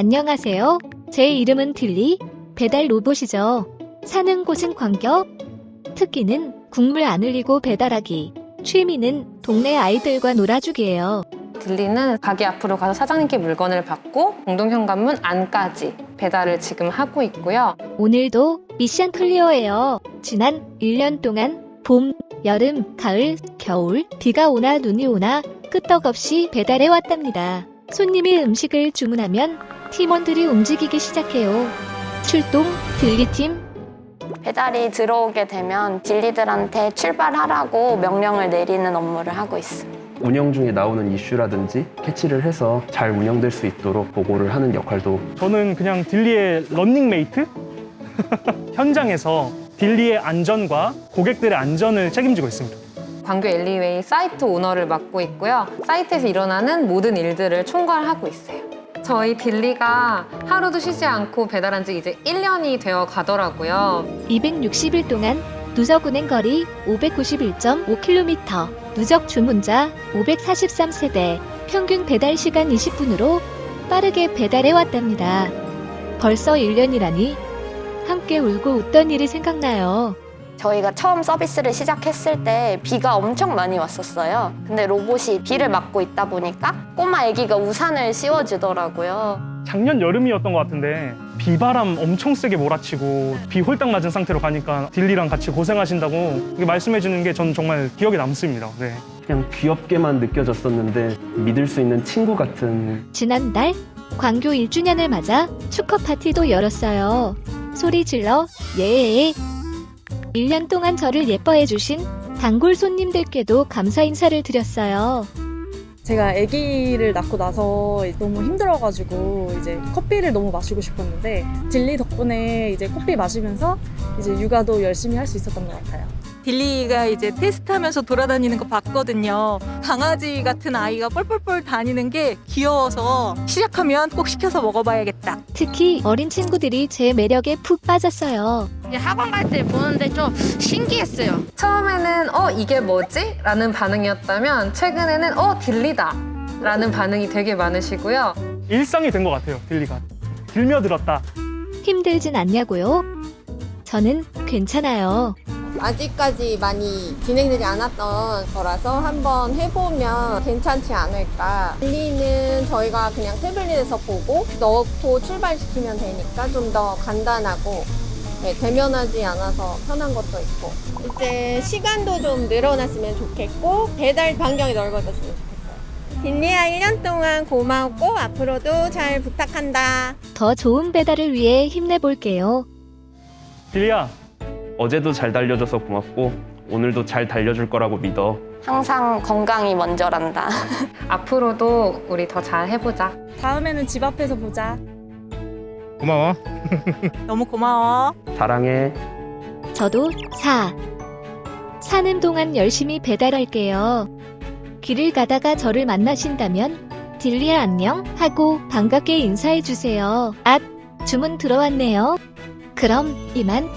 안녕하세요. 제 이름은 딜리. 배달 로봇이죠. 사는 곳은 광교. 특기는 국물 안 흘리고 배달하기. 취미는 동네 아이들과 놀아주기예요. 딜리는 가게 앞으로 가서 사장님께 물건을 받고 공동 현관문 안까지 배달을 지금 하고 있고요. 오늘도 미션 클리어예요. 지난 1년 동안 봄, 여름, 가을, 겨울, 비가 오나 눈이 오나 끄떡없이 배달해 왔답니다. 손님이 음식을 주문하면 팀원들이 움직이기 시작해요. 출동 딜리팀 배달이 들어오게 되면 딜리들한테 출발하라고 명령을 내리는 업무를 하고 있습니다. 운영 중에 나오는 이슈라든지 캐치를 해서 잘 운영될 수 있도록 보고를 하는 역할도 저는 그냥 딜리의 런닝메이트? 현장에서 딜리의 안전과 고객들의 안전을 책임지고 있습니다. 광교 엘리웨이 사이트 오너를 맡고 있고요. 사이트에서 일어나는 모든 일들을 총괄하고 있어요. 저희 딜리가 하루도 쉬지 않고 배달한 지 이제 1년이 되어 가더라고요. 260일 동안 누적 운행 거리 591.5km, 누적 주문자 543세대, 평균 배달 시간 20분으로 빠르게 배달해 왔답니다. 벌써 1년이라니 함께 울고 웃던 일이 생각나요. 저희가 처음 서비스를 시작했을 때 비가 엄청 많이 왔었어요. 근데 로봇이 비를 막고 있다 보니까 꼬마 아기가 우산을 씌워주더라고요. 작년 여름이었던 것 같은데 비바람 엄청 세게 몰아치고 비 홀딱 맞은 상태로 가니까 딜리랑 같이 고생하신다고 말씀해 주는 게 전 정말 기억에 남습니다. 네. 그냥 귀엽게만 느껴졌었는데 믿을 수 있는 친구 같은 지난달 광교 1주년을 맞아 축하 파티도 열었어요. 소리 질러 예. 1년 동안 저를 예뻐해 주신 단골 손님들께도 감사 인사를 드렸어요. 제가 아기를 낳고 나서 너무 힘들어가지고 이제 커피를 너무 마시고 싶었는데 딜리 덕분에 이제 커피 마시면서 이제 육아도 열심히 할 수 있었던 것 같아요. 딜리가 이제 테스트하면서 돌아다니는 거 봤거든요. 강아지 같은 아이가 뻘뻘뻘 다니는 게 귀여워서 시작하면 꼭 시켜서 먹어봐야겠다. 특히 어린 친구들이 제 매력에 푹 빠졌어요. 이제 학원 갈 때 보는데 좀 신기했어요. 처음에는 어 이게 뭐지? 라는 반응이었다면 최근에는 어 딜리다 라는 반응이 되게 많으시고요. 일상이 된 것 같아요, 딜리가. 들며들었다. 힘들진 않냐고요? 저는 괜찮아요. 아직까지 많이 진행되지 않았던 거라서 한번 해보면 괜찮지 않을까. 딜리는 저희가 그냥 태블릿에서 보고 넣고 출발시키면 되니까 좀 더 간단하고 네, 대면하지 않아서 편한 것도 있고 이제 시간도 좀 늘어났으면 좋겠고 배달 반경이 넓어졌으면 좋겠어요. 딜리야 1년 동안 고마웠고 앞으로도 잘 부탁한다. 더 좋은 배달을 위해 힘내볼게요. 딜리야, 어제도 잘 달려줘서 고맙고 오늘도 잘 달려줄 거라고 믿어. 항상 건강이 먼저란다. 앞으로도 우리 더 잘 해보자. 다음에는 집 앞에서 보자. 고마워. 너무 고마워. 사랑해. 저도 4. 사는 동안 열심히 배달할게요. 길을 가다가 저를 만나신다면 딜리야 안녕 하고 반갑게 인사해 주세요. 앗, 주문 들어왔네요. 그럼 이만